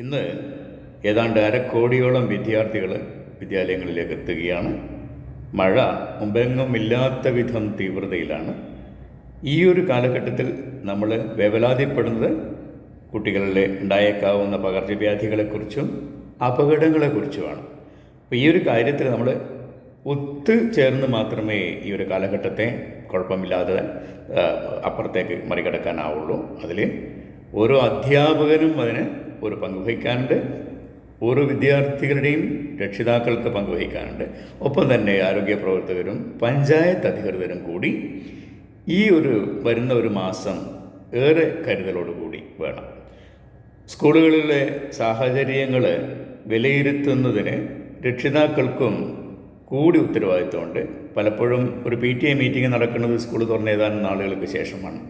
ഇന്ന് ഏതാണ്ട് അരക്കോടിയോളം വിദ്യാർത്ഥികൾ വിദ്യാലയങ്ങളിലേക്ക് എത്തുകയാണ്. മഴ മുമ്പെങ്ങും ഇല്ലാത്ത വിധം തീവ്രതയിലാണ്. ഈ ഒരു കാലഘട്ടത്തിൽ നമ്മൾ വേവലാതിപ്പെടുന്നത് കുട്ടികളിലെ ഉണ്ടായേക്കാവുന്ന പകർച്ചവ്യാധികളെക്കുറിച്ചും അപകടങ്ങളെക്കുറിച്ചുമാണ്. അപ്പോൾ ഈ ഒരു കാര്യത്തിൽ നമ്മൾ ഒത്തു ചേർന്ന് മാത്രമേ ഈ ഒരു കാലഘട്ടത്തെ കുഴപ്പമില്ലാതെ അപ്പുറത്തേക്ക് മറികടക്കാനാവുള്ളൂ. അതിൽ ഓരോ അധ്യാപകനും അതിന് ഒരു പങ്ക് വഹിക്കാനുണ്ട്. ഓരോ വിദ്യാർത്ഥികളുടെയും രക്ഷിതാക്കൾക്ക് പങ്കുവഹിക്കാനുണ്ട് ഒപ്പം തന്നെ ആരോഗ്യ പ്രവർത്തകരും പഞ്ചായത്ത് അധികൃതരും കൂടി ഈ ഒരു വരുന്ന ഒരു മാസം ഏറെ കരുതലോടുകൂടി വേണം. സ്കൂളുകളിലെ സാഹചര്യങ്ങൾ വിലയിരുത്തുന്നതിന് രക്ഷിതാക്കൾക്കും കൂടി ഉത്തരവാദിത്തമുണ്ട് പലപ്പോഴും ഒരു പി ടി എ മീറ്റിംഗ് നടക്കുന്നത് സ്കൂൾ തുറന്ന ഏതാനും നാളുകൾക്ക് ശേഷമാണ്.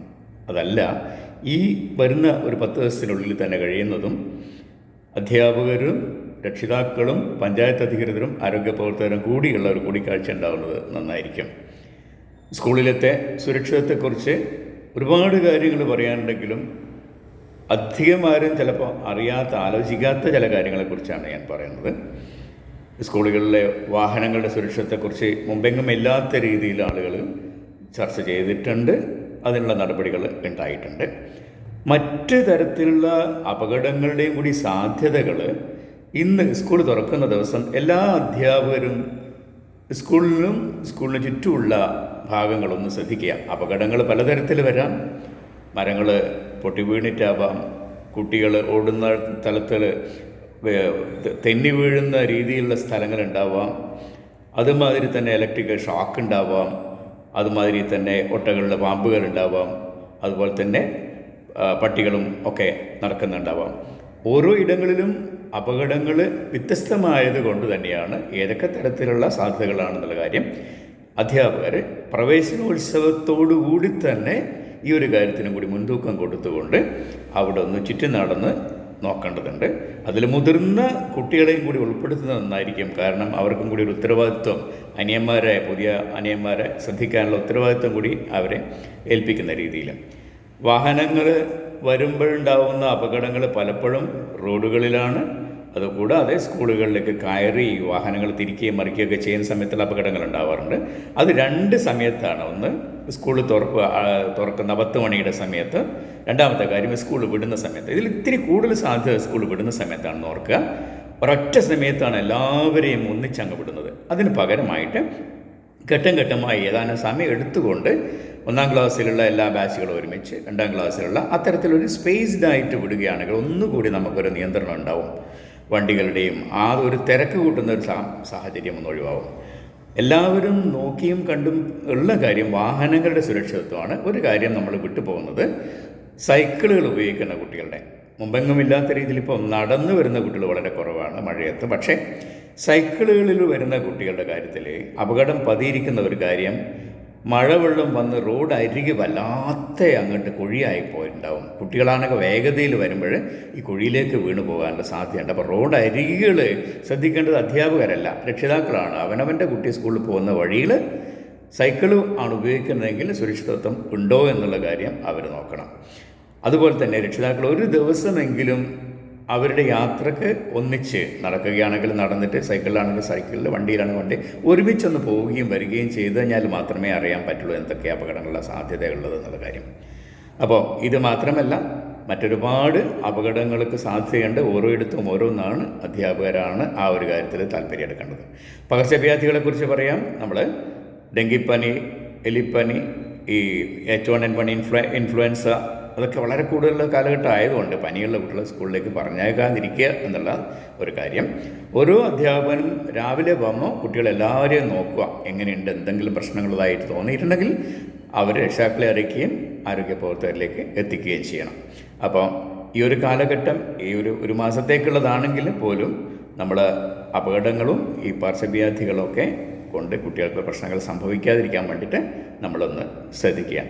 അതല്ല ഈ വരുന്ന ഒരു പത്ത് ദിവസത്തിനുള്ളിൽ തന്നെ കഴിയുന്നതും അധ്യാപകരും രക്ഷിതാക്കളും പഞ്ചായത്ത് അധികൃതരും ആരോഗ്യ പ്രവർത്തകരും കൂടിയുള്ള ഒരു കൂടിക്കാഴ്ച ഉണ്ടാവുന്നത് നന്നായിരിക്കും. സ്കൂളിലത്തെ സുരക്ഷിതത്വത്തെക്കുറിച്ച് ഒരുപാട് കാര്യങ്ങൾ പറയാനുണ്ടെങ്കിലും അധികം ആരും ചിലപ്പോൾ അറിയാത്ത ആലോചിക്കാത്ത ചില കാര്യങ്ങളെക്കുറിച്ചാണ് ഞാൻ പറയുന്നത്. സ്കൂളുകളിലെ വാഹനങ്ങളുടെ സുരക്ഷിതത്തെക്കുറിച്ച് മുമ്പെങ്ങും ഇല്ലാത്ത രീതിയിൽ ആളുകൾ ചർച്ച ചെയ്തിട്ടുണ്ട്. അതിനുള്ള നടപടികൾ ഉണ്ടായിട്ടുണ്ട്. മറ്റ് തരത്തിലുള്ള അപകടങ്ങളുടെയും കൂടി സാധ്യതകൾ ഇന്ന് സ്കൂൾ തുറക്കുന്ന ദിവസം എല്ലാ അധ്യാപകരും സ്കൂളിലും സ്കൂളിന് ചുറ്റുമുള്ള ഭാഗങ്ങളൊന്ന് ശ്രദ്ധിക്കുക. അപകടങ്ങൾ പലതരത്തിൽ വരാം. മരങ്ങൾ പൊട്ടി വീണിട്ടാവാം. കുട്ടികൾ ഓടുന്ന സ്ഥലത്തിൽ തെന്നി വീഴുന്ന രീതിയിലുള്ള സ്ഥലങ്ങളുണ്ടാവാം അതുമാതിരി തന്നെ ഇലക്ട്രിക്കൽ ഷോക്ക് ഉണ്ടാവാം. അതുമാതിരി തന്നെ ഒട്ടകളുടെ പാമ്പുകൾ ഉണ്ടാവാം. അതുപോലെ തന്നെ പട്ടികളും ഒക്കെ നടക്കുന്നുണ്ടാവാം. ഓരോ ഇടങ്ങളിലും അപകടങ്ങൾ വ്യത്യസ്തമായത് കൊണ്ട് തന്നെയാണ് ഏതൊക്കെ തരത്തിലുള്ള സാധ്യതകളാണെന്നുള്ള കാര്യം അധ്യാപകർ പ്രവേശനോത്സവത്തോടു കൂടി തന്നെ ഈ ഒരു കാര്യത്തിനും കൂടി മുൻതൂക്കം കൊടുത്തുകൊണ്ട് അവിടെ ഒന്ന് ചുറ്റി നടന്ന് നോക്കേണ്ടതുണ്ട്. അതിൽ മുതിർന്ന കുട്ടികളെയും കൂടി ഉൾപ്പെടുത്തുന്നത് നന്നായിരിക്കും. കാരണം അവർക്കും കൂടി ഒരു ഉത്തരവാദിത്വം അനിയന്മാരെ പുതിയ അനിയന്മാരെ ശ്രദ്ധിക്കാനുള്ള ഉത്തരവാദിത്വം കൂടി അവരെ ഏൽപ്പിക്കുന്ന രീതിയിൽ. വാഹനങ്ങൾ വരുമ്പോഴുണ്ടാവുന്ന അപകടങ്ങൾ പലപ്പോഴും റോഡുകളിലാണ്. അതുകൂടാതെ സ്കൂളുകളിലേക്ക് കയറി വാഹനങ്ങൾ തിരിക്കുകയും മറിക്കുകയൊക്കെ ചെയ്യുന്ന സമയത്തുള്ള അപകടങ്ങൾ ഉണ്ടാവാറുണ്ട്. അത് രണ്ട് സമയത്താണ്. ഒന്ന് സ്കൂൾ തുറപ്പ് തുറക്കുന്ന പത്ത് മണിയുടെ സമയത്ത്. രണ്ടാമത്തെ കാര്യം സ്കൂൾ വിടുന്ന സമയത്ത്. ഇതിൽ ഇത്തിരി കൂടുതൽ സാധ്യത സ്കൂൾ വിടുന്ന സമയത്താണെന്ന് ഓർക്കുക. ഒരൊറ്റ സമയത്താണ് എല്ലാവരെയും ഒന്നിച്ചങ്ങ് വിടുന്നത്. അതിന് പകരമായിട്ട് ഘട്ടം ഘട്ടമായി ഏതാനും സമയം എടുത്തുകൊണ്ട് ഒന്നാം ക്ലാസ്സിലുള്ള എല്ലാ ബാച്ചുകളും ഒരുമിച്ച് രണ്ടാം ക്ലാസ്സിലുള്ള അത്തരത്തിലൊരു സ്പേസ്ഡ് ആയിട്ട് വിടുകയാണെങ്കിൽ ഒന്നുകൂടി നമുക്കൊരു നിയന്ത്രണം ഉണ്ടാവും. വണ്ടികളുടെയും ആ ഒരു തിരക്ക് കൂട്ടുന്ന ഒരു സാഹചര്യം ഒന്ന് ഒഴിവാകും എല്ലാവരും നോക്കിയും കണ്ടും ഉള്ള കാര്യം വാഹനങ്ങളുടെ സുരക്ഷിതത്വമാണ്. ഒരു കാര്യം നമ്മൾ വിട്ടുപോകുന്നത് സൈക്കിളുകൾ ഉപയോഗിക്കുന്ന കുട്ടികളുടെ. മുമ്പെങ്ങുമില്ലാത്ത രീതിയിൽ ഇപ്പോൾ നടന്നു വരുന്ന കുട്ടികൾ വളരെ കുറവാണ് മഴയത്ത്. പക്ഷേ സൈക്കിളുകളിൽ വരുന്ന കുട്ടികളുടെ കാര്യത്തിൽ അപകടം പതിയിരിക്കുന്ന ഒരു കാര്യം മഴവെള്ളം വന്ന് റോഡ് അരികെ വല്ലാത്ത അങ്ങോട്ട് കുഴിയായി പോയിട്ടുണ്ടാവും. കുട്ടികളാണെങ്കിൽ വേഗതയിൽ വരുമ്പോൾ ഈ കുഴിയിലേക്ക് വീണു പോകാനുള്ള സാധ്യതയുണ്ട്. അപ്പോൾ റോഡ് അരികൾ ശ്രദ്ധിക്കേണ്ടത് അധ്യാപകരല്ല രക്ഷിതാക്കളാണ്. അവനവന്റെ കുട്ടി സ്കൂളിൽ പോകുന്ന വഴിയിൽ സൈക്കിൾ ആണ് ഉപയോഗിക്കുന്നതെങ്കിൽ സുരക്ഷിതത്വം ഉണ്ടോ എന്നുള്ള കാര്യം അവർ നോക്കണം. അതുപോലെ തന്നെ രക്ഷിതാക്കൾ ഒരു ദിവസമെങ്കിലും അവരുടെ യാത്രയ്ക്ക് ഒന്നിച്ച് നടക്കുകയാണെങ്കിൽ നടന്നിട്ട് സൈക്കിളിലാണെങ്കിൽ സൈക്കിളിൽ വണ്ടിയിലാണെങ്കിൽ വണ്ടി ഒരുമിച്ചൊന്ന് പോവുകയും വരികയും ചെയ്തു കഴിഞ്ഞാൽ മാത്രമേ അറിയാൻ പറ്റുള്ളൂ എന്തൊക്കെ അപകടങ്ങളുടെ സാധ്യതയുള്ളത് എന്നുള്ള കാര്യം. അപ്പോൾ ഇത് മാത്രമല്ല മറ്റൊരുപാട് അപകടങ്ങൾക്ക് സാധ്യതയുണ്ട്. ഓരോയിടത്തും ഓരോന്നാണ് അധ്യാപകരാണ് ആ ഒരു കാര്യത്തിൽ താല്പര്യം എടുക്കേണ്ടത്. പകർച്ചവ്യാധികളെക്കുറിച്ച് പറയാം. നമ്മൾ ഡെങ്കിപ്പനി എലിപ്പനി ഈ H one N one influ influenza അതൊക്കെ വളരെ കൂടുതലുള്ള കാലഘട്ടം ആയതുകൊണ്ട് പനിയുള്ള കുട്ടികളെ സ്കൂളിലേക്ക് പറഞ്ഞേക്കാതിരിക്കുക എന്നുള്ള ഒരു കാര്യം. ഓരോ അധ്യാപകനും രാവിലെ വന്നോ കുട്ടികളെല്ലാവരെയും നോക്കുക എങ്ങനെയുണ്ട് എന്തെങ്കിലും പ്രശ്നങ്ങളുള്ളതായിട്ട് തോന്നിയിട്ടുണ്ടെങ്കിൽ അവർ രക്ഷാക്കളെ അറിയിക്കുകയും ആരോഗ്യ പ്രവർത്തകരിലേക്ക് എത്തിക്കുകയും ചെയ്യണം. അപ്പോൾ ഈ ഒരു കാലഘട്ടം ഈ ഒരു ഒരു മാസത്തേക്കുള്ളതാണെങ്കിൽ പോലും നമ്മൾ അപകടങ്ങളും ഈ പാർശ്വവ്യാധികളൊക്കെ കൊണ്ട് കുട്ടികൾക്ക് പ്രശ്നങ്ങൾ സംഭവിക്കാതിരിക്കാൻ വേണ്ടിയിട്ട് നമ്മളൊന്ന് ശ്രദ്ധിക്കുക.